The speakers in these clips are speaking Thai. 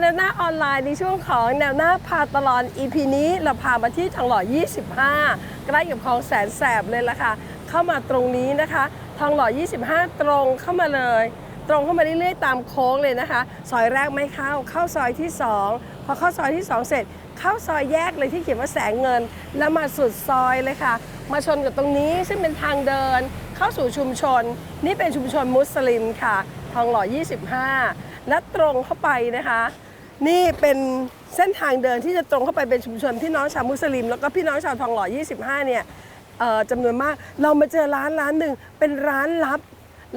แนวหน้าออนไลน์ในช่วงของแนวหน้าพาตลอด EP นี้เราพามาที่ทองหล่อ 25 ใกล้กับคลองแสนแสบเลยล่ะค่ะ เข้ามาตรงนี้นะคะ ทองหล่อ 25 ตรงเข้ามาเลย ตรงเข้ามาเรื่อยๆ ตามโค้งเลยนะคะ ซอยแรกไม่เข้า เข้าซอยที่ 2 พอเข้าซอยที่ 2 เสร็จ เข้าซอยแยกเลยที่เขียนว่าแสงเงิน แล้วมาสุดซอยเลยค่ะ มาชนกับตรงนี้ซึ่งเป็นทางเดิน เข้าสู่ชุมชน นี่เป็นชุมชนมุสลิมค่ะ ทองหล่อ 25และตรงเข้าไปนะคะ นี่เป็นเส้นทางเดินที่จะตรงเข้าไปเป็นชุมชนพี่น้องชาวมุสลิม แล้วก็พี่น้องชาวทองหล่อ 25 เนี่ยเอ่อจำนวนมากเรามาเจอร้านร้านหนึ่งเป็นร้านลับ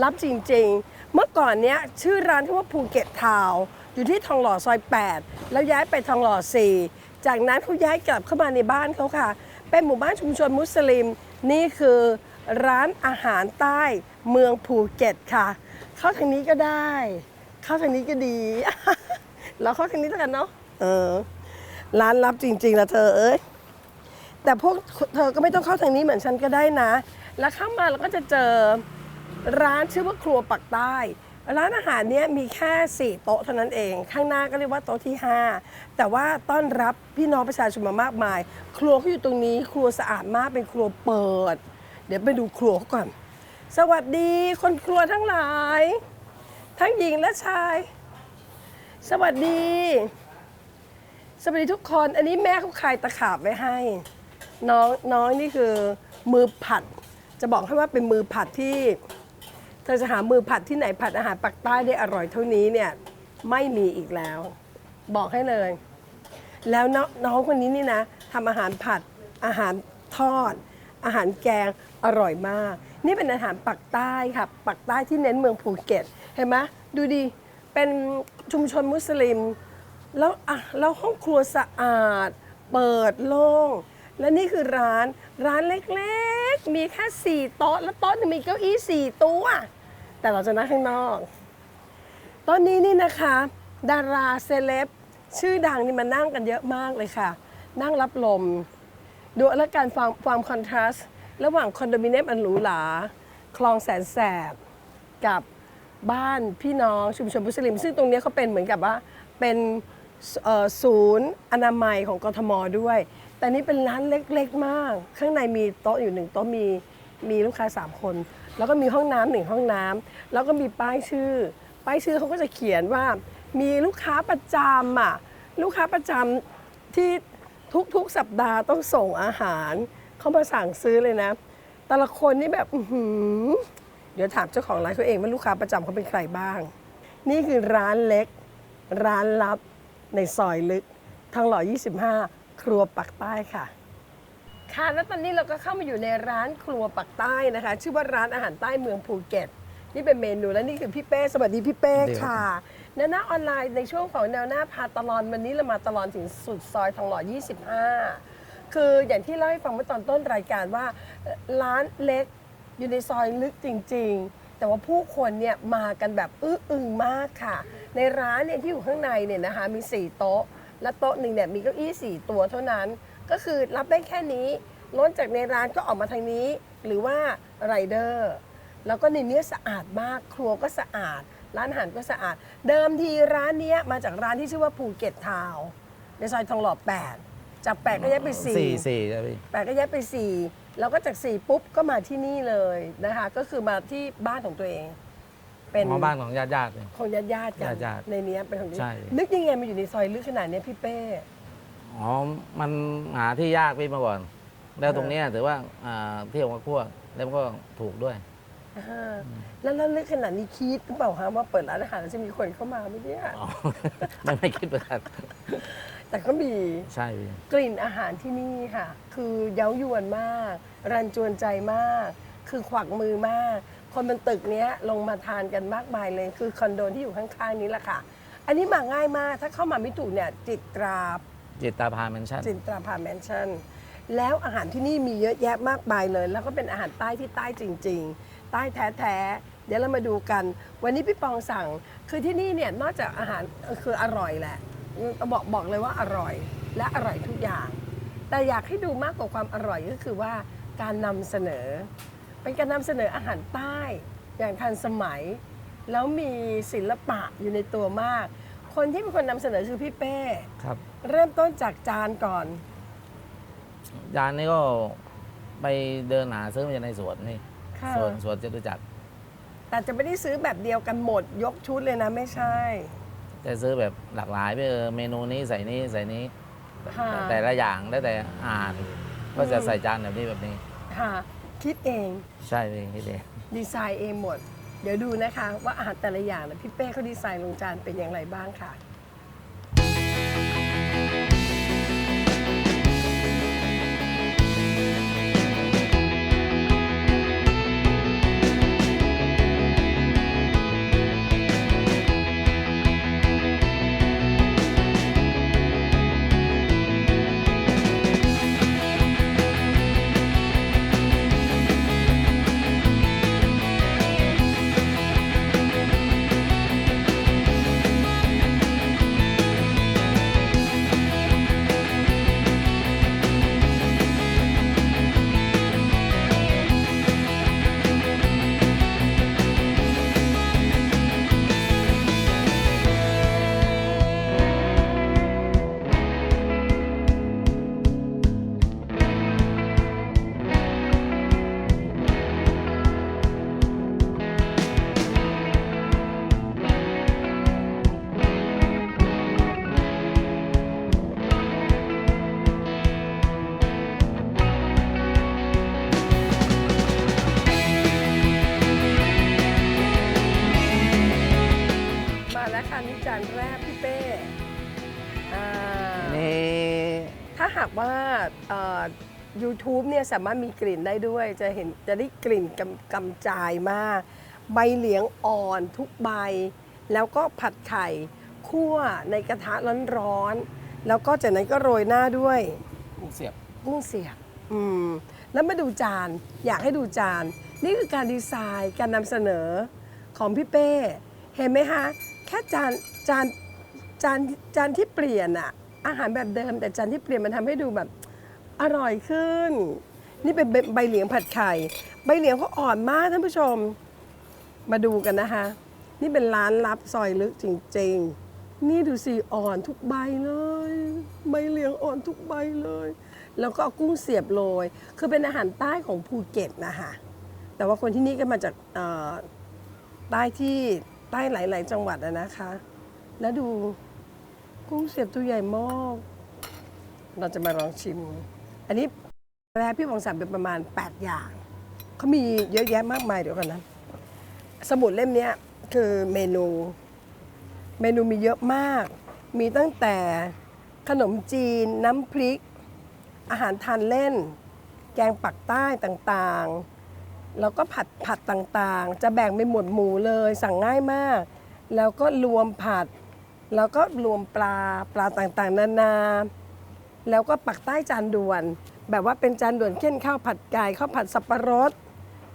ลับจริง ๆ เมื่อก่อนเนี้ยชื่อร้านที่ว่าภูเก็ตทาวอยู่ที่ทองหล่อซอย 8 แล้วย้ายไปทองหล่อ 4 จากนั้นเขาย้ายกลับเข้ามาในบ้านเขาค่ะ เป็นหมู่บ้านชุมชนมุสลิม นี่คือร้านอาหารใต้เมืองภูเก็ตค่ะ เข้าทางนี้ก็ได้ เข้าทางนี้ก็ดี เราเข้าทางนี้แล้วกันเนาะเออ ร้านลับจริง ๆละเธอเอ้ยแต่พวกเธอก็ไม่ต้องเข้าทางนี้เหมือนฉันก็ได้นะ แล้วเข้ามาเราก็จะเจอร้านชื่อว่าครัวปักใต้ ร้านอาหารเนี้ยมีแค่ 4 โต๊ะเท่านั้นเอง ข้างหน้าก็เรียกว่าโต๊ะที่ 5 แต่ว่าต้อนรับพี่น้องประชาชนมามากมาย ครัวเขาอยู่ตรงนี้ ครัวสะอาดมากเป็นครัวเปิด เดี๋ยวไปดูครัวเขาก่อน สวัสดีคนครัวทั้งหลาย ทั้งหญิงและชาย สวัสดี สวัสดีทุกคน อันนี้แม่เขาคายตะขาบไว้ให้ น้องน้องนี่คือมือผัด จะบอกให้ว่าเป็นมือผัดที่ เธอจะหามือผัดที่ไหนผัดอาหารปักใต้ได้อร่อยเท่านี้เนี่ยไม่มีอีกแล้ว บอกให้เลย แล้วน้องน้องคนนี้นี่นะทำอาหารผัดอาหารทอด อาหารแกงอร่อยมาก นี่เป็นอาหารปักใต้ค่ะปักใต้ที่เน้นเมืองภูเก็ต เห็นไหมดูดิเป็น ชุมชนมุสลิม แล้วอะแล้วห้องครัวสะอาด เปิดโล่ง และนี่คือร้านร้านเล็กๆ มีแค่สี่โต๊ะ แล้วโต๊ะหนึงมีเก้าอี้สี่ตัว แต่เราจะนั่งข้างนอก ตอนนี้นี่นะคะ ดาราเซเลบชื่อดังนี่มานั่งกันเยอะมากเลยค่ะ นั่งรับลม ดูแล้วการความความคอนทราสต์ระหว่างคอนโดมิเนียมอันหรูหรา คลองแสนแสบกับ บ้านพี่น้องชุมชนมุสลิม ซึ่งตรงนี้เขาเป็นเหมือนกับว่าเป็นศูนย์อนามัยของกทมด้วย แต่นี่เป็นร้านเล็กๆ มาก ข้างในมีโต๊ะอยู่หนึ่งโต๊ะมีมีลูกค้าสามคน แล้วก็มีห้องน้ำหนึ่งห้องน้ำแล้วก็มีป้ายชื่อ ป้ายชื่อเขาก็จะเขียนว่า มีลูกค้าประจำอะลูกค้าประจำที่ทุกๆ สัปดาห์ต้องส่งอาหาร เขามาสั่งซื้อเลยนะ แต่ละคนนี่แบบหือเดี๋ยวถามเจ้าของร้านเขาเองว่าลูกค้าประจำเขาเป็นใครบ้าง นี่คือร้านเล็ก ร้านลับในซอยลึกทางหล่อ 25 ครัวปักใต้ค่ะ ค่ะแล้วตอนนี้เราก็เข้ามาอยู่ในร้านครัวปักใต้นะคะ ชื่อว่าร้านอาหารใต้เมืองภูเก็ต นี่เป็นเมนูและนี่คือพี่เป้ สวัสดีพี่เป้ค่ะแนวหน้าออนไลน์ในช่วงของแนวหน้าพาตลอนวันนี้เรามาตลอนถึงสุดซอยทองหล่อ 25 คืออย่างที่เล่าให้ฟังเมื่อตอนต้นรายการว่าเอ่อร้านเล็ก อยู่ในซอยลึกจริง ๆ แต่ว่าผู้คนเนี่ยมากันแบบอื้ออึงมากค่ะ ในร้านเนี่ยที่อยู่ข้างในเนี่ยนะคะมี 4 โต๊ะ และโต๊ะหนึ่งเนี่ยมีเก้าอี้4ตัวเท่านั้น ก็คือรับได้แค่นี้ล้นจากในร้านก็ออกมาทางนี้ หรือว่าไรเดอร์แล้วก็ในเนี้ยสะอาดมากครัวก็สะอาด ร้านอาหารก็สะอาด เดิมทีร้านเนี้ยมาจากร้านที่ชื่อว่าภูเก็ตทาวน์ในซอยทองหล่อ8จาก8ก็ย้ายไป4สี่สี่ใช่พี่ แปดก็ย้ายไปสี่ แล้วก็จากสี่ปุ๊บก็มาที่นี่เลยนะคะ ก็คือมาที่บ้านของตัวเอง เป็นหมอบ้านของญาติญาติๆเลยของญาติญาติๆกันญาติๆในเนี้ยเป็นของญาติใช่ นึกยังไงมาอยู่ในซอยลึกขนาดเนี้ยพี่เป้ อ๋อ มันหาที่ยากพี่มาก่อน แล้วตรงเนี้ยถือว่าอ่าเที่ยวกับพวกแล้วมันก็ถูกด้วย อ่าแล้วแล้วลึกขนาดนี้คิดหรือเปล่าฮะว่าเปิดร้านอาหารแล้วจะมีคนเข้ามาไหมเนี่ย อ๋อ ไม่ไม่คิดเหมือนกัน แต่ก็มีใช่พี่กลิ่นอาหารที่นี่ค่ะ คือเย้ายวนมาก รันจวนใจมาก คือขวักมือมาก คนบนตึกเนี้ยลงมาทานกันมากมายเลย คือคอนโดที่อยู่ข้างๆนี้แหละค่ะ อันนี้มาง่ายมาก ถ้าเข้ามาไม่ถูกเนี่ยจิตราจิตตาพาแมนชั่นจินตราภาแมนชั่น แล้วอาหารที่นี่มีเยอะแยะมากมายเลย แล้วก็เป็นอาหารใต้ที่ใต้จริง ๆ ใต้แท้ๆ เดี๋ยวเรามาดูกัน วันนี้พี่ปองสั่ง คือที่นี่เนี่ยนอกจากอาหารเอ่อคืออร่อยแหละ บอกบอกเลยว่าอร่อยและอร่อยทุกอย่าง แต่อยากให้ดูมากกว่าความอร่อยก็คือว่าการนำเสนอ เป็นการนำเสนออาหารใต้ อย่างทันสมัย แล้วมีศิลปะอยู่ในตัวมาก คนที่เป็นคนนำเสนอคือพี่เป้ครับ เริ่มต้นจากจานก่อน จานนี้ก็ไปเดินหาซื้อมาจากในสวนนี่ค่ะ สวนสวนจตุจักรแต่จะไม่ได้ซื้อแบบเดียวกันหมด ยกชุดเลยนะไม่ใช่ แต่ซื้อแบบหลากหลายไปเออเมนูนี้ใส่นี้ใส่นี้ ค่ะ แต่ละอย่างแล้วแต่อ่าน ก็จะใส่จานแบบนี้แบบนี้ ค่ะ คิดเองใช่พี่พี่เดชดีไซน์เองหมด เดี๋ยวดูนะคะ ว่าอาหารแต่ละอย่างนะพี่เป้เขาดีไซน์ลงจานเป็นอย่างไรบ้างค่ะ หากว่าเอ่อ YouTube เนี่ยสามารถมีกลิ่นได้ด้วย จะเห็นจะได้กลิ่นกำกำจายมาก ใบเหลียงอ่อนทุกใบ แล้วก็ผัดไข่คั่วในกระทะร้อนๆแล้วก็จากนั้นก็โรยหน้าด้วยเสียบกุ้งเสียบอืมแล้วมาดูจานอยากให้ดูจาน นี่คือการดีไซน์การนำเสนอของพี่เป้เห็นไหมคะแค่จานจานจานจานที่เปลี่ยนอะ อาหารแบบเดิม แต่จานที่เปลี่ยนมันทำให้ดูแบบอร่อยขึ้น นี่เป็นใบเหลียงผัดไข่ ใบเหลียงเขาอ่อนมากท่านผู้ชม มาดูกันนะคะ นี่เป็นร้านลับซอยลึกจริงๆ นี่ดูสิอ่อนทุกใบเลย ใบเหลียงอ่อนทุกใบเลย แล้วก็เอากุ้งเสียบโรย คือเป็นอาหารใต้ของภูเก็ตนะคะแต่ว่าคนที่นี่ก็มาจากใต้ที่ใต้หลาย ๆ จังหวัดนะคะ แล้วดู กุ้งเสียบตัวใหญ่มาก เราจะมาลองชิม อันนี้แรกพี่วงสั่งเป็นประมาณ 8 อย่าง เขามีเยอะแยะมากมายเดี๋ยวกันนะ สมุดเล่มนี้คือเมนู เมนูมีเยอะมาก มีตั้งแต่ขนมจีน น้ำพริก อาหารทานเล่น แกงปักใต้ต่างๆ แล้วก็ผัดผัดต่างๆ จะแบ่งเป็นหมวดหมู่เลย สั่งง่ายมาก แล้วก็รวมผัด แล้วก็รวมปลาปลาต่างๆ นานา แล้วก็ปักใต้จานด่วน แบบว่าเป็นจานด่วนเช่นข้าวผัดไก่ข้าวผัดสับปะรด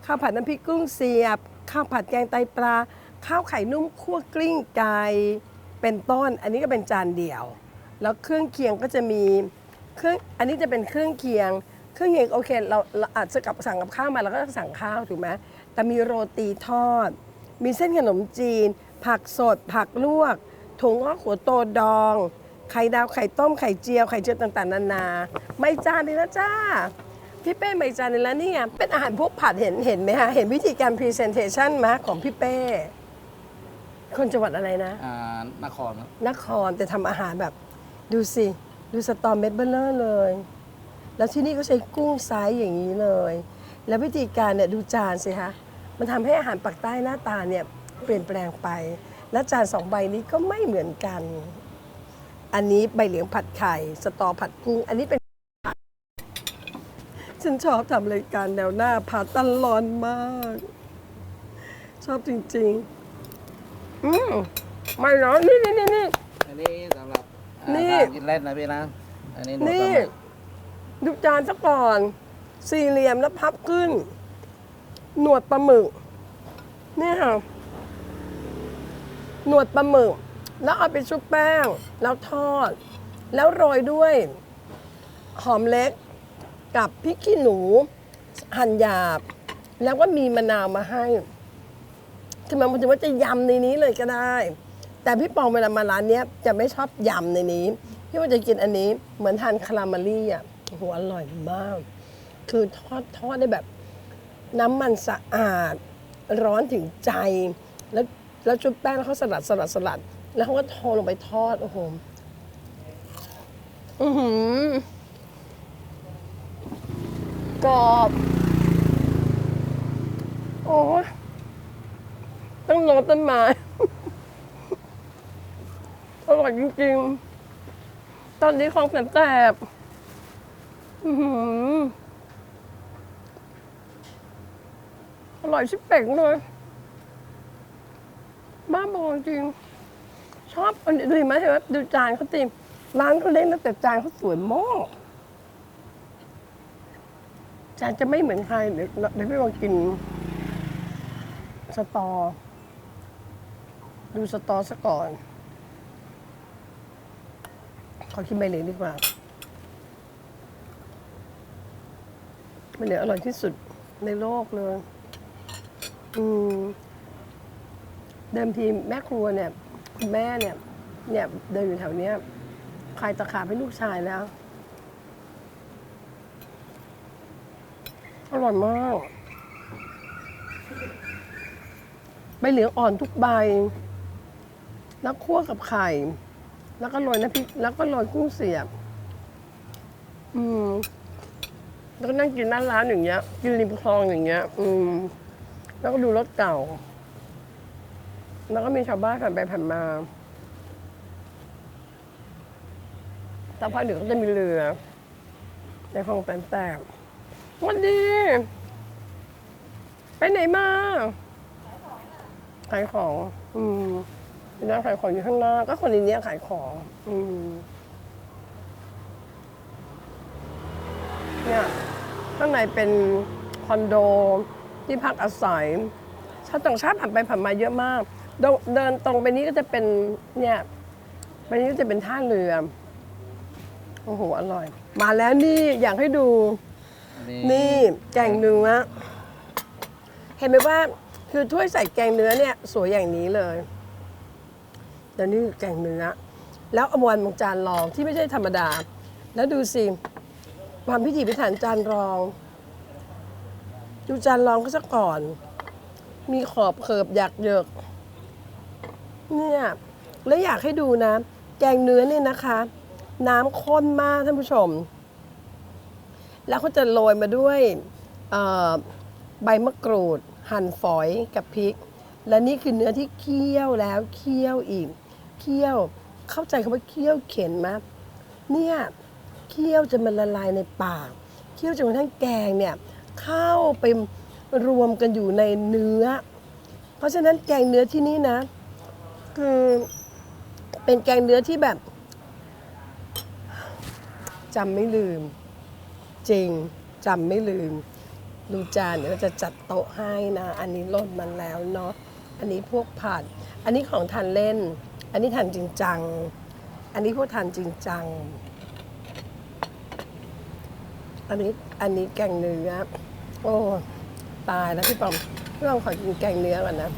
ข้าวผัดน้ำพริกกุ้งเสียบ ข้าวผัดแกงไตปลา ข้าวไข่นุ่มคั่วกลิ้งไก่เป็นต้น อันนี้ก็เป็นจานเดียว แล้วเครื่องเคียงก็จะมีเครื่องอันนี้จะเป็นเครื่องเคียง เครื่องเคียงโอเคเราเราอาจจะกับสั่งกับข้าวมาเราก็สั่งข้าวถูกไหมแต่มีโรตีทอด มีเส้นขนมจีน ผักสด ผักลวก ถุงงอกหัวโตดอง ไข่ดาวไข่ต้มไข่เจียวไข่เจียวต่างๆนานา ไม่จานเลยนะจ้าพี่เป้ไม่จานเลยแล้วนี่ไงเป็นอาหารพวกผัดเห็นเห็นไหมคะเห็นวิธีการพรีเซนเทชันไหมของพี่เป้ คนจังหวัดอะไรนะ อ่านครครับนครแต่ทำอาหารแบบ ดูสิ ดูสตอเม็ดเบลเลอร์เลย แล้วที่นี่ก็ใช้กุ้งไซส์อย่างนี้เลย แล้ววิธีการเนี่ยดูจานสิคะมันทำให้อาหารปักใต้หน้าตาเนี่ยเปลี่ยนแปลงไป และจานสองใบนี้ก็ไม่เหมือนกัน อันนี้ใบเหลียงผัดไข่ สตอผัดกุ้ง อันนี้เป็นผัดฉันชอบทำรายการแนวหน้าพาตลอดมาก ชอบจริง ๆ อืมไม่เหรอนี่นี่นี่นี่ อันนี้สำหรับอ่านี่ข้าวกินเล่นนะพี่นะ อันนี้หนูนี่สำหรับดูจานซะก่อน สี่เหลี่ยมแล้วพับขึ้น หนวดปลาหมึกนี่ค่ะ หนวดปลาหมึก แล้วเอาไปชุบแป้ง แล้วทอด แล้วโรยด้วย หอมเล็กกับพริกขี้หนู หั่นหยาบ แล้วก็มีมะนาวมาให้คือมันถึงว่าจะยำในนี้เลยก็ได้ แต่พี่ปองเวลามาร้านเนี้ยจะไม่ชอบยำในนี้ พี่ว่าจะกินอันนี้เหมือนทานคาราเมลลี่อะโอ้โหอร่อยมาก คือทอดทอดได้แบบ น้ำมันสะอาด ร้อนถึงใจแล้ว แล้วจุ๊บแป้งแล้วเขาสลัดสลัดสลัด แล้วเขาก็โทลงไปทอด โอ้โห อือหือกรอบ โอ้ยต้องโนต้นไม้ อร่อยจริงๆ ตอนนี้ของแสนแสบอือหืออร่อยชิบเป่งเลย บ้าบอจริง ชอบอันนี้ดูเห็นไหมเห็นไหมดูจานเขาติมร้านเขาเล็กนะแต่จานเขาสวยมากจานจะไม่เหมือนใครเดี๋ยวเดี๋ยวพี่ลองกิน สตอ ดูสตอซะก่อน ขอกินใบเหลียงดีกว่าใบเหลียงอร่อยที่สุดในโลกเลย อืม เดิมทีแม่ครัวเนี่ยคุณแม่เนี่ยเนี่ยเดินอยู่แถวเนี้ยขายตะขาบให้ลูกชายแล้วอร่อยมากใบเหลืองอ่อนทุกใบ แล้วคั่วกับไข่ แล้วก็โรยน้ำพริก แล้วก็โรยกุ้งเสียบ อืม แล้วก็นั่งกินหน้าร้านอย่างเงี้ยกินริมคลองอย่างเงี้ย อืม แล้วก็ดูรถเก่า แล้วก็มีชาวบ้านผ่านไปผ่านมาสักพักเดี๋ยวก็จะมีเรือ ในคลองแสนแสบวันดี ไปไหนมาขายของ อืมมีร้านขายของอยู่ข้างหน้า ก็คนในเนี้ยขายของ อืมเนี่ยข้างในเป็นคอนโดที่พักอาศัยชาวต่างชาติผ่านไปผ่านมาเยอะมาก เดินเดินตรงไปนี้ก็จะเป็นเนี่ยไปนี้ก็จะเป็นท่าเรือ โอ้โห อร่อย มาแล้วนี่อยากให้ดู นี่แกงเนื้อ เห็นไหมว่าคือถ้วยใส่แกงเนื้อเนี่ย สวยอย่างนี้เลยเดี๋ยวนี้แกงเนื้อ แล้วเอาวันบางจานรองที่ไม่ใช่ธรรมดา แล้วดูสิความพิถีพิถันจานรอง ดูจานรองก็ซะก่อน มีขอบเขิบหยักเยิก เนี่ยแล้วอยากให้ดูนะ แกงเนื้อเนี่ยนะคะ น้ำข้นมากท่านผู้ชม แล้วเขาจะโรยมาด้วยใบมะกรูด หั่นฝอยกับพริก และนี่คือเนื้อที่เคี่ยวแล้วเคี่ยวอีกเคี่ยวเข้าใจคำว่าเคี่ยวเข็นไหมเนี่ยเคี่ยวจนมันละลายในปากเคี่ยวจนกระทั่งแกงเนี่ยเข้าไปรวมกันอยู่ในเนื้อ เพราะฉะนั้นแกงเนื้อที่นี่นะ คือเป็นแกงเนื้อที่แบบจำไม่ลืม จริงจำไม่ลืม ดูจานเดี๋ยวเราจะจัดโต๊ะให้นะ อันนี้ลดมันแล้วเนาะอันนี้พวกผัด อันนี้ของทานเล่น อันนี้ทานจริงจัง อันนี้พวกทานจริงจัง อันนี้อันนี้แกงเนื้อโอ้ตายแล้วพี่ปอมพี่ปอมขอกินแกงเนื้อก่อนนะ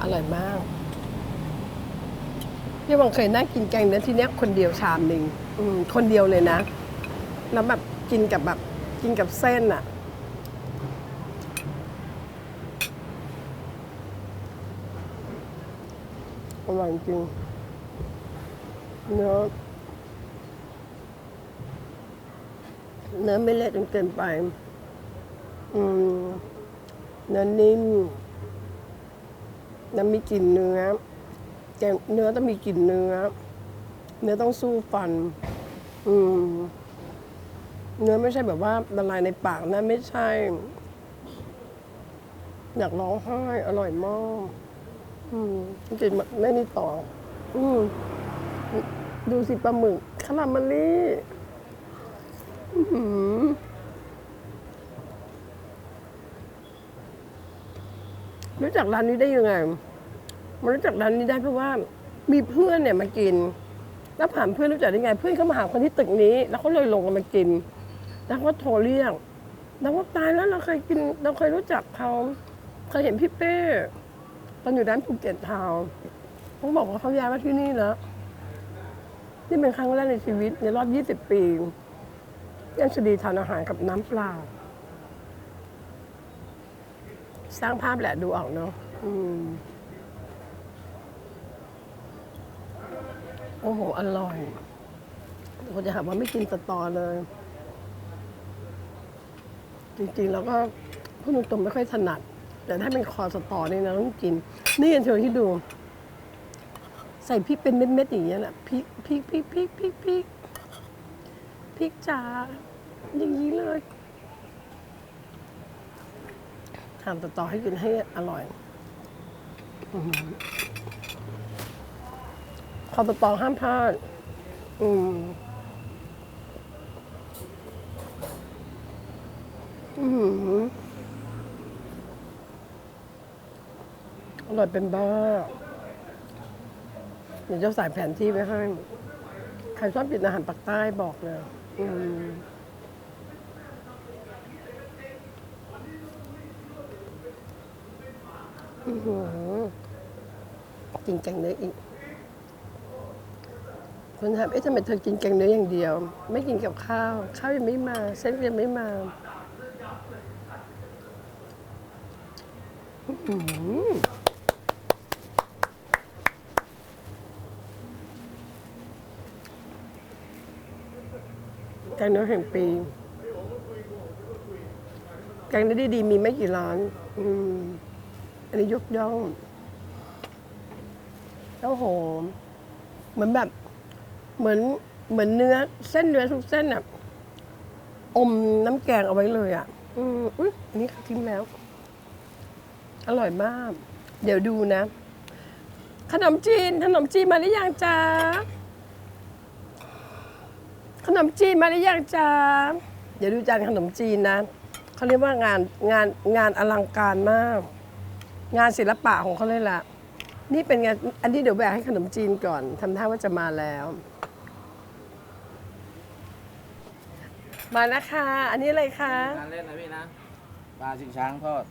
อร่อยมากพี่บองเคยนั่งกินแกงเนื้อที่เนี้ยคนเดียวชามหนึ่งคนเดียวเลยนะ แล้วแบบกินกับแบบกินกับเส้นอะอร่อยจริงเนื้อเนื้อไม่เละจนเกินไป อืมเนื้อนิ่ม น้ำมีกลิ่นเนื้อแกงเนื้อต้องมีกลิ่นเนื้อ เนื้อต้องสู้ฟัน อืม เนื้อไม่ใช่แบบว่าละลายในปากนะ ไม่ใช่ อยากร้องไห้อร่อยมาก อืมกินแม่นี่ต่อ อืมดูสิปลาหมึกคาราเมลลี่ อื้อหือ รู้จักร้านนี้ได้ยังไงมารู้จักร้านนี้ได้เพราะว่ามีเพื่อนเนี่ยมากิน แล้วผ่านเพื่อนรู้จักได้ไง เพื่อนเขามาหาคนที่ตึกนี้ แล้วเขาเลยลงกันมากิน แล้วเขาก็โทรเรียกแล้วว่าตายแล้วเราเคยกิน เราเคยรู้จักเขาเคยเห็นพี่เป้ตอนอยู่ด้านภูเก็ตทาวน์เขาบอกว่าเขาย้ายมาที่นี่แล้วนี่เป็นครั้งแรกในชีวิตในรอบ 20 ปีที่อัญชลีทานอาหารกับน้ำเปล่า สร้างภาพแหละดูออกเนาะอืมโอ้โห อร่อยคนจะหาว่าไม่กินสตอเลย จริงๆ แล้วก็พูดตรงๆไม่ค่อยถนัด แต่ถ้าเป็นคอสตอนี่นะต้องกิน นี่เธอที่ดู ใส่พริกเป็นเม็ดๆอย่างเงี้ยนะพริกพริกพริกพริกพริกพริกพริกจ๋าอย่างนี้เลย ทำต่อๆให้กินให้อร่อยอื้อหือคอสตอห้ามพลาดอืมอือหืออร่อยเป็นบ้า เดี๋ยวจะใส่แผนที่ไว้ให้ ใครชอบกินอาหารปากใต้บอกเลย อืมอื้อหือ กินแกงเนื้ออีก คนถามเอ๊ะทำไมเธอกินแกงเนื้ออย่างเดียว ไม่กินกับข้าว ข้าวยังไม่มา เส้นยังไม่มาแกงเนื้อแห่งปีแกงเนื้อดีๆมีไม่กี่ร้าน อืม อันนี้ยกย่องแล้วโหมเหมือนแบบ เหมือนเหมือนเนื้อ เส้นเนื้อทุกเส้นอะอมน้ำแกงเอาไว้เลยอะอืมอุ้ยอันนี้ทิ้งแล้ว อร่อยมาก เดี๋ยวดูนะ ขนมจีน ขนมจีนมาหรือยังจ๊ะขนมจีนมาหรือยังจ๊ะเดี๋ยวดูจานขนมจีนนะเขาเรียกว่างานงานงานอลังการมาก งานศิลปะของเขาเลยล่ะ นี่เป็นงานอันนี้เดี๋ยวแบกให้ขนมจีนก่อนทำท่าว่าจะมาแล้ว มานะคะ อันนี้อะไรคะการเล่นนะพี่นะปลาชิงช้างทอด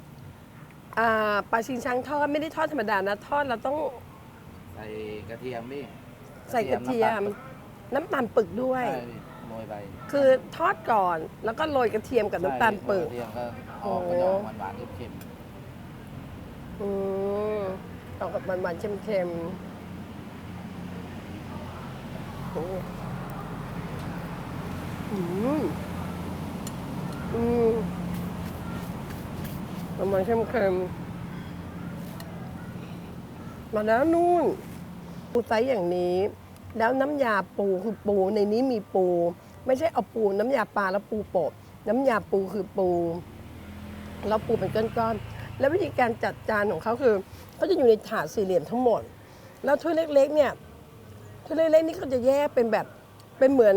อ่าปลาชิงช้างทอดไม่ได้ทอดธรรมดานะทอดเราต้องใส่กระเทียมพี่ใส่กระเทียม น้ำตาลปึกด้วย ใช่พี่โรยไปคือทอดก่อนแล้วก็โรยกระเทียมกับน้ำตาลปึก ใช่กระเทียมก็ออกมันจะออกหวานๆเค็ม อืมออกกับหวานๆเค็มๆโอ้อืมอืมหวานๆเค็มๆมาแล้วนู่นปูไซส์อย่างนี้ แล้วน้ำยาปูคือปูในนี้มีปู ไม่ใช่เอาปูน้ำยาปลาแล้วปูโปะน้ำยาปูคือปู แล้วปูเป็นก้อนๆ แล้ววิธีการจัดจานของเขาคือเขาจะอยู่ในถาดสี่เหลี่ยมทั้งหมด แล้วถ้วยเล็กๆเนี่ยถ้วยเล็กๆนี่เขาจะแยกเป็นแบบเป็นเหมือน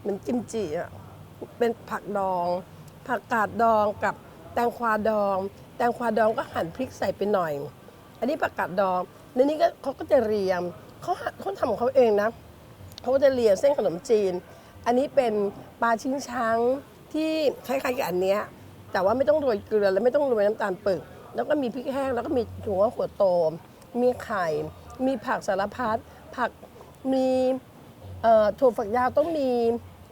เหมือนกิมจิอะเป็นผักดอง ผักกาดดองกับแตงควาดอง แตงควาดองก็หั่นพริกใส่ไปหน่อย อันนี้ผักกาดดองในนี้ก็เขาก็จะเรียมเขาเขาทำของเขาเองนะเขาก็จะเรียงเส้นขนมจีน อันนี้เป็นปลาชิ้นช้างที่คล้ายๆกับอันเนี้ย แต่ว่าไม่ต้องโรยเกลือและไม่ต้องโรยน้ำตาลปึกแล้วก็มีพริกแห้งแล้วก็มีถั่วหัวโตมีไข่ มีผักสารพัดผักมีถั่วฝักยาวต้องมี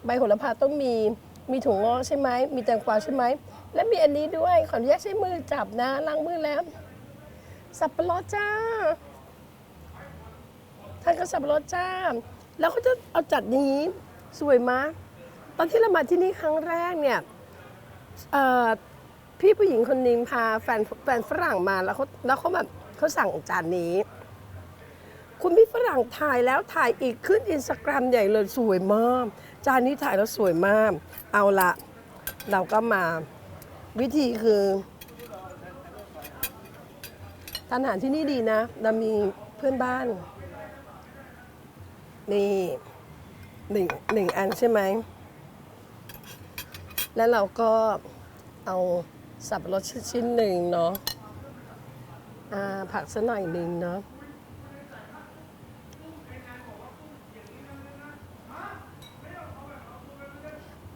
ใบโหระพาต้องมีมีถั่วงอกใช่ไหมมีแตงกวาใช่ไหมและมีอันนี้ด้วยขออนุญาตใช้มือจับนะล้างมือแล้ว สับปะรดจ้าทานกับสับปะรดจ้า แล้วเขาจะเอาจัดนี้สวยมากตอนที่เรามาที่นี่ครั้งแรกเนี่ย เอ่อพี่ผู้หญิงคนหนึงพาแฟนแฟนฝรั่งมาแล้วเขาแล้วเขาแบบเขาสั่งจานนี้ คุณพี่ฝรั่งถ่ายแล้วถ่ายอีกขึ้นอินสตาแกรมใหญ่เลยสวยมาก จานนี้ถ่ายแล้วสวยมาก เอาละเราก็มาวิธีคือทานอาหารที่นี่ดีนะ เรามีเพื่อนบ้าน นี่หนึ่งหนึ่งอันใช่ไหม แล้วเราก็เอาสับปะรดชิ้นหนึ่งเนาะผักสักหน่อยหนึ่งเนาะ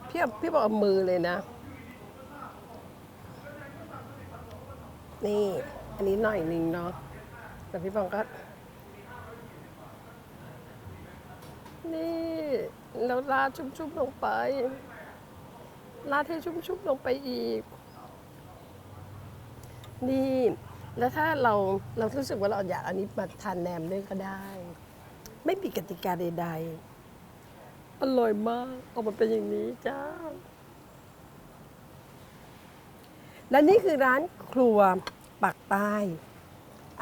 พี่พี่บอกเอามือเลยนะ นี่ อันนี้หน่อยหนึ่งเนาะแต่พี่ปองก็ นี่ แล้วราดชุ่มๆลงไป ราดให้ชุ่มๆลงไปอีก นี่ แล้วถ้าเราเรารู้สึกว่าเราอยากอันนี้มาทานแหนมด้วยก็ได้ ไม่มีกติกาใดๆ อร่อยมาก ออกมาเป็นอย่างนี้จ้า และนี่คือร้านครัวปักใต้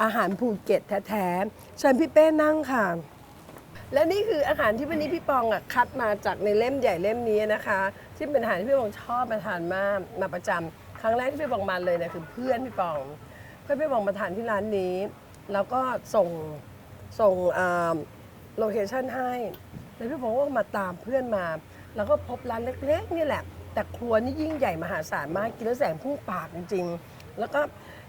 อาหารภูเก็ตแท้ๆเชิญพี่เป้นั่งค่ะ และนี่คืออาหารที่วันนี้พี่ปองอะคัดมาจากในเล่มใหญ่เล่มนี้นะคะ ที่เป็นอาหารที่พี่ปองชอบมาทานมากมาประจำครั้งแรกที่พี่ปองมาเลยเนี่ยคือเพื่อนพี่ปอง เพื่อนพี่ปองมาทานที่ร้านนี้ แล้วก็ส่งส่งโลเคชั่นให้แล้วพี่ปองก็มาตามเพื่อนมา แล้วก็พบร้านเล็กๆนี่แหละ แต่ครัวนี่ยิ่งใหญ่มหาศาลมากกินแล้วแสงพุ่งปากจริงๆแล้วก็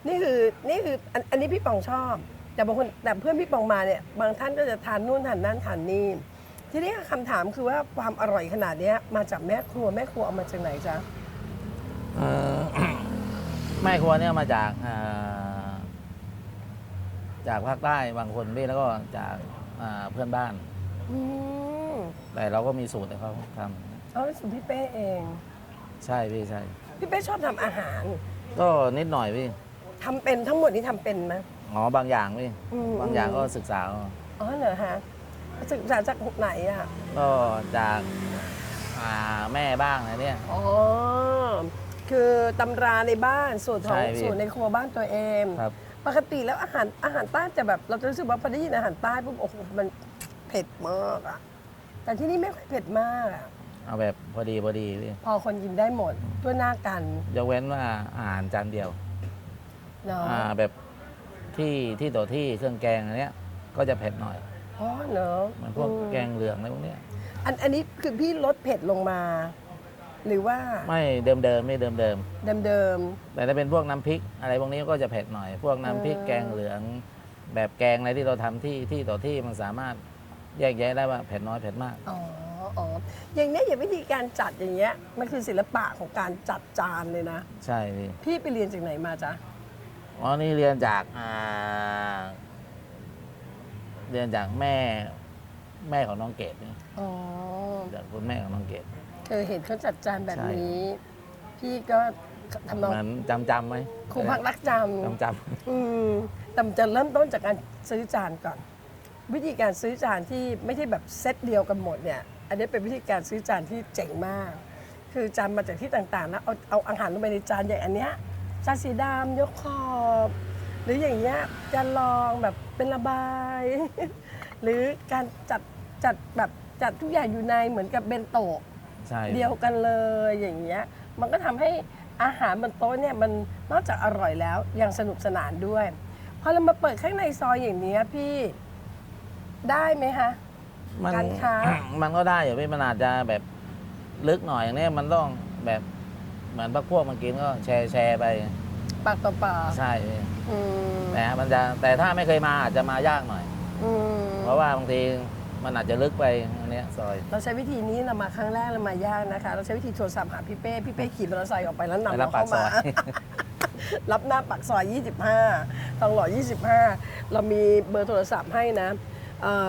นี่คือนี่คืออันอันนี้พี่ปองชอบ แต่บางคนแต่เพื่อนพี่ปองมาเนี่ยบางท่านก็จะทานนู่นทานนั่นทานนี่ทีนี้คำถามคือว่าความอร่อยขนาดเนี้ยมาจากแม่ครัวแม่ครัวเอามาจากไหนจ๊ะเอ่อ แม่ครัวเนี่ยมาจากอ่าจากภาคใต้บางคนพี่แล้วก็จากอ่าเพื่อนบ้าน อืมแต่เราก็มีสูตรให้เขาทเอาสูตรพี่เป้เองำใช่พี่ใช่ พี่เป้ชอบทำอาหารก็นิดหน่อยพี่ทำเป็นทั้งหมดนี่ทำเป็นไหม อ๋อบางอย่างพี่อืม บางอย่างก็ศึกษาเอาอ๋อเหรอฮะศึกษาจากไหนอะ ก็จากอ่าแม่บ้างอะไรเนี่ย อ๋อ คือตำราในบ้านสูตรของใช่พี่ สูตรในครัวบ้านตัวเอง ครับปกติแล้วอาหารอาหารใต้จะแบบเราจะรู้สึกว่าพอได้ยินอาหารใต้ปุ๊บโอ้โหมันเผ็ดมากอะแต่ที่นี่ไม่ค่อยเผ็ดมากอะเอาแบบพอดีพอดีพี่พอคนกินได้หมดตัวหน้ากันยกเว้นว่าอาหารจานเดียว เนาะอ่าแบบ ที่ที่ต่อที่เครื่องแกงอันเนี้ยก็จะเผ็ดหน่อยอ๋อเนาะเหมันพวกอืมแกงเหลืองอะไรพวกเนี้ยอันอันนี้คือพี่ลดเผ็ดลงมา หรือว่าไม่เดิมเดิมๆไม่เดิมเดิมเดิมๆแต่ถ้าเป็นพวกน้ำพริกอะไรพวกนี้ก็จะเผ็ดหน่อย พวกน้ำพริกเออแกงเหลือง แบบแกงอะไรที่เราทำที่ที่ต่อที่มันสามารถแยกแยะได้ว่าเผ็ดน้อยเผ็ดมาก ๆอ๋ออ๋ออย่างเนี้ยอย่างวิธีการจัดอย่างเงี้ยมันคือศิลปะของการจัดจานเลยนะ ใช่พี่พี่ไปเรียนจากไหนมาจ๊ะ อ๋อนี่เรียนจากอ่าเรียนจากแม่ แม่ของน้องเกดนี่อ๋อ จากคุณแม่ของน้องเกดเคยเห็นเขาจัดจานแบบใช่นี้ พี่ก็ทำนองเหมือนจำจำไหมครูพักรักจจำจำอืมแต่มันจะเริ่มต้นจากการซื้อจานก่อน วิธีการซื้อจานที่ไม่ใช่แบบเซตเดียวกันหมดเนี่ย อันนี้เป็นวิธีการซื้อจานที่เจ๋งมาก คือจานมาจากที่ต่างๆนะเอาเอาอาหารลงไปในจานใหญ่อันเนี้ย จานสีดำยกขอบ หรืออย่างเงี้ยจะลองแบบเป็นระบาย หรือการจัดจัดแบบจัดทุกอย่างอยู่ในเหมือนกับเบนโตะำใช่เดียวกันเลยอย่างเงี้ยมันก็ทำให้อาหารบนโต๊ะเนี่ยมันนอกจากอร่อยแล้วยังสนุกสนานด้วยพอเรามาเปิดข้างในซอยอย่างเนี้ยพี่ได้ไหมคะ มันการค้า มันก็ได้อยู่พี่มันอาจจะแบบลึกหน่อยอย่างนี้มันต้องแบบ เหมือนพักพวกมากินก็แชร์แชร์ไปปากต่อปากใช่พี่อืมแต่มันจะแต่ถ้าไม่เคยมาอาจจะมายากหน่อย อืมเพราะว่าบางทีมันอาจจะลึกไปอันเนี้ยซอยเราใช้วิธีนี้เรามาครั้งแรกเรามายากนะคะ เราใช้วิธีโทรศัพท์หาพี่เป้พี่เป้ขี่มอเตอร์ไซค์ออกไปแล้วนำไปรัเราบปากเข้าซมา อย รับหน้าปากซอย 25 ทองหล่อ 25 เรามีเบอร์โทรศัพท์ให้นะเอ่อ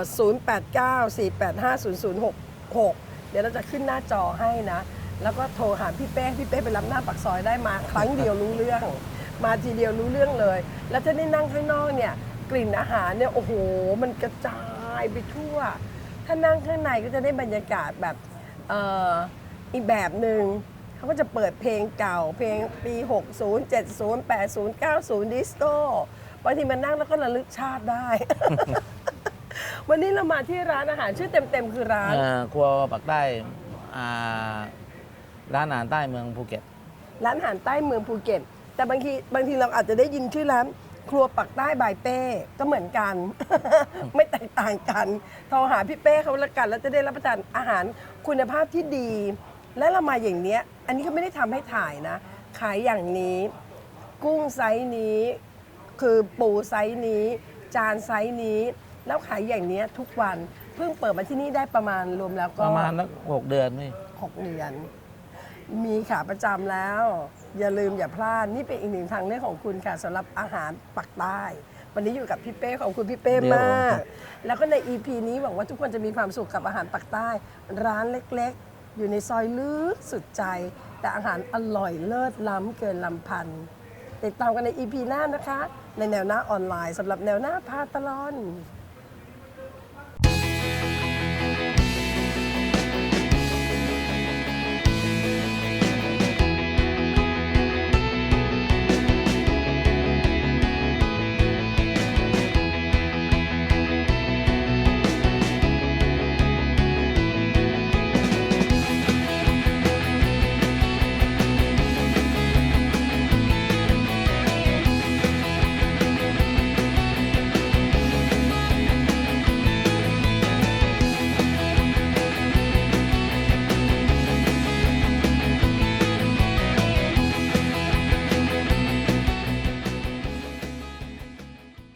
0894850066 เดี๋ยวเราจะขึ้นหน้าจอให้นะ แล้วก็โทรหาพี่เป้พี่เป้ไปรับหน้าปากซอยได้มา ครั้งเดียวรู้เรื่อง มาทีเดียวรู้เรื่องเลย แล้วถ้าได้นั่งข้างนอกเนี่ยกลิ่นอาหารเนี่ยโอ้โห มันกระจายไปทั่ว ถ้านั่งข้างในก็จะได้บรรยากาศแบบเอ่ออีกแบบหนึ่งเขาก็จะเปิดเพลงเก่าเพลงปี 60 70 80 90 ดิสโก้บางทีมันนั่งแล้วก็ระลึกชาติได้ วันนี้เรามาที่ร้านอาหารชื่อเต็มๆคือร้าน เอ่อครัวปักใต้อ่า ร้านอาหารใต้เมืองภูเก็ต ร้านอาหารใต้เมืองภูเก็ต แต่บางทีบางทีเราอาจจะได้ยินชื่อร้านครัวปักใต้บายเป้ก็เหมือนกัน ไม่แตกต่างกันโทรหาพี่เป้เขาละกัน แล้วจะได้รับประทานอาหารคุณภาพที่ดี และเรามาอย่างเนี้ย อันนี้ก็ไม่ได้ทำให้ถ่ายนะ ขายอย่างนี้ กุ้งไซส์นี้ คือปูไซส์นี้ จานไซส์นี้ แล้วขายอย่างเนี้ยทุกวันเพิ่งเปิดมาที่นี่ได้ประมาณรวมแล้วปก็ระมาณนักหกเดือนนี่ หกเดือน มีขาประจำแล้ว อย่าลืมอย่าพลาด นี่เป็นอีกหนึ่งทางเลือกของคุณค่ะสำหรับอาหารปักใต้ วันนี้อยู่กับพี่เป้ขอบคุณพี่เป้มาก แล้วก็ใน EP นี้หวังว่าทุกคนจะมีความสุขกับอาหารปักใต้ ร้านเล็กๆ อยู่ในซอยลึกสุดใจ แต่อาหารอร่อยเลิศล้ำเกินลำพันติดตามกันใน EP หน้านะคะ ในแนวหน้าออนไลน์สำหรับแนวหน้าพาตลอน